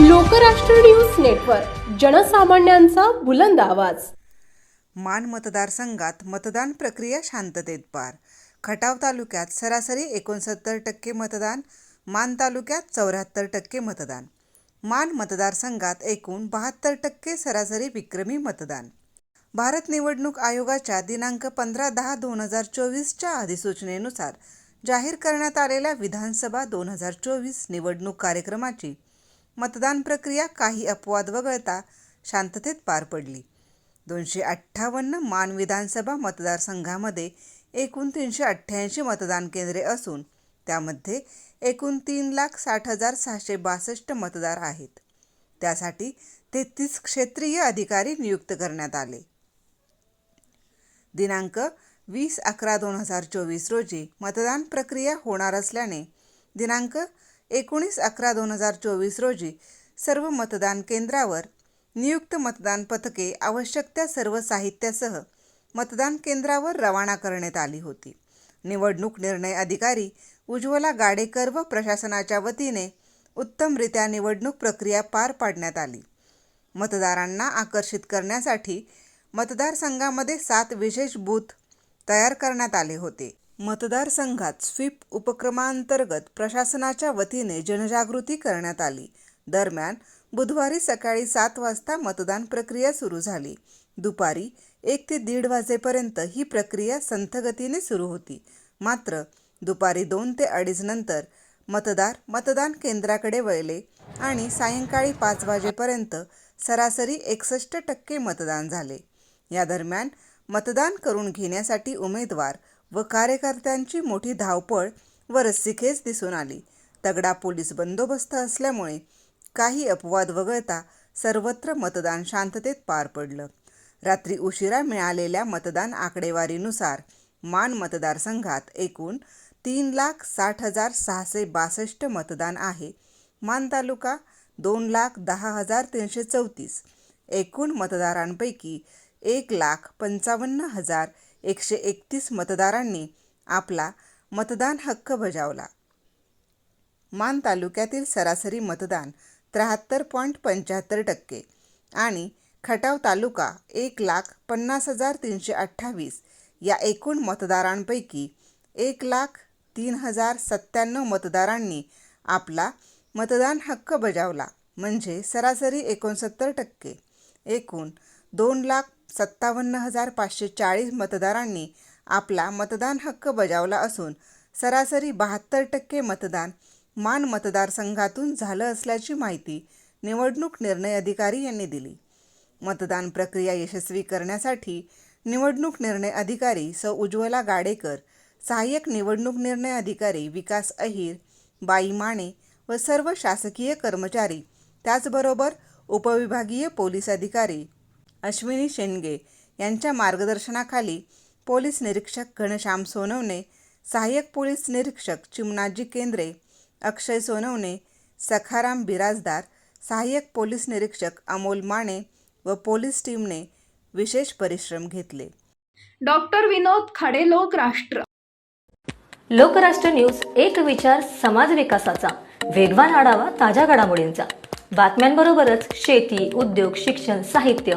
Lokrashtra news network जनसामान्यांचा बुलंद आवाज. मान मतदारसंघात मतदान प्रक्रिया शांततेत पार. खटाव तालुक्यात सरासरी एकोणसत्तर टक्के मतदान मान तालुक्यात चौऱ्याहत्तर टक्के मतदान. मान मतदारसंघात एकूण बहात्तर टक्के सरासरी विक्रमी मतदान. भारत निवडणूक आयोगाच्या दिनांक पंधरा दहा दोन हजार चोवीसच्या अधिसूचनेनुसार जाहीर करण्यात आलेल्या विधानसभा दोन हजार चोवीस निवडणूक कार्यक्रमाची मतदान प्रक्रिया काही अपवाद वगळता शांततेत पार पडली. दोनशे अठ्ठावन्न मान विधानसभा मतदारसंघामध्ये एकूण तीनशे अठ्ठ्याऐंशी मतदान केंद्रे असून त्यामध्ये एकूण तीन लाख साठ हजार सहाशे बासष्ट मतदार आहेत. त्यासाठी तेहतीस क्षेत्रीय अधिकारी नियुक्त करण्यात आले. दिनांक वीस अकरा दोन हजार चोवीस रोजी मतदान प्रक्रिया होणार असल्याने दिनांक एकोणीस अकरा दोन हजार चोवीस रोजी सर्व मतदान केंद्रावर नियुक्त मतदान पथके आवश्यक त्या सर्व साहित्यासह मतदान केंद्रावर रवाना करण्यात आली होती. निवडणूक निर्णय अधिकारी उज्ज्वला गाडेकर व प्रशासनाच्या वतीने उत्तमरित्या निवडणूक प्रक्रिया पार पाडण्यात आली. मतदारांना आकर्षित करण्यासाठी मतदारसंघामध्ये सात विशेष बूथ तयार करण्यात आले होते. मतदारसंघात स्वीप उपक्रमांतर्गत प्रशासनाच्या वतीने जनजागृती करण्यात आली. दरम्यान बुधवारी सकाळी सात वाजता मतदान प्रक्रिया सुरू झाली. दुपारी एक ते दीड वाजेपर्यंत ही प्रक्रिया संथगतीने सुरू होती. मात्र दुपारी दोन ते अडीच नंतर मतदार मतदान केंद्राकडे वळले आणि सायंकाळी पाच वाजेपर्यंत सरासरी एकसष्ट टक्के मतदान झाले. या दरम्यान मतदान करून घेण्यासाठी उमेदवार व कार्यकर्त्यांची मोठी धावपळ व रस्सीखेच दिसून आली. तगडा पोलीस बंदोबस्त असल्यामुळे काही अपवाद वगळता सर्वत्र मतदान शांततेत पार पडलं. रात्री उशिरा मिळालेल्या मतदान आकडेवारीनुसार मान मतदारसंघात एकूण तीन लाख साठ हजार सहाशे बासष्ट मतदान आहे. मान तालुका दोन लाख दहा हजार तीनशे चौतीस. एकूण मतदारांपैकी एक लाख पंचावन्न हजार एकशे एकतीस मतदारांनी आपला मतदान हक्क बजावला. मान तालुक्यातील सरासरी मतदान त्र्याहत्तर पॉईंट पंच्याहत्तर टक्के आणि खटाव तालुका एक लाख पन्नास हजार तीनशे अठ्ठावीस या एकूण मतदारांपैकी एक लाख तीन हजार सत्त्याण्णव मतदारांनी आपला मतदान हक्क बजावला म्हणजे सरासरी एकोणसत्तर टक्के. एकूण दोन लाख सत्तावन्न हजार पाचशे चाळीस मतदारांनी आपला मतदान हक्क बजावला असून सरासरी बहात्तर टक्के मतदान मान मतदारसंघातून झालं असल्याची माहिती निवडणूक निर्णय अधिकारी यांनी दिली. मतदान प्रक्रिया यशस्वी करण्यासाठी निवडणूक निर्णय अधिकारी स. उज्ज्वला गाडेकर सहाय्यक निवडणूक निर्णय अधिकारी विकास अहिर बाई माने व सर्व शासकीय कर्मचारी त्याचबरोबर उपविभागीय पोलीस अधिकारी अश्विनी शेंडगे यांच्या मार्गदर्शनाखाली पोलीस निरीक्षक घनश्याम सोनवणे सहाय्यक पोलीस निरीक्षक चिमणाजी केंद्रे अक्षय सोनवणे सखाराम बिराजदार सहाय्यक पोलीस निरीक्षक अमोल माने व पोलीस टीमने विशेष परिश्रम घेतले. डॉक्टर विनोद खाडे लोक राष्ट्र लोकराष्ट्र न्यूज एक विचार समाज विकासाचा. वेगवान आढावा ताज्या घडामोडींचा. बातम्यांबरोबरच शेती उद्योग शिक्षण साहित्य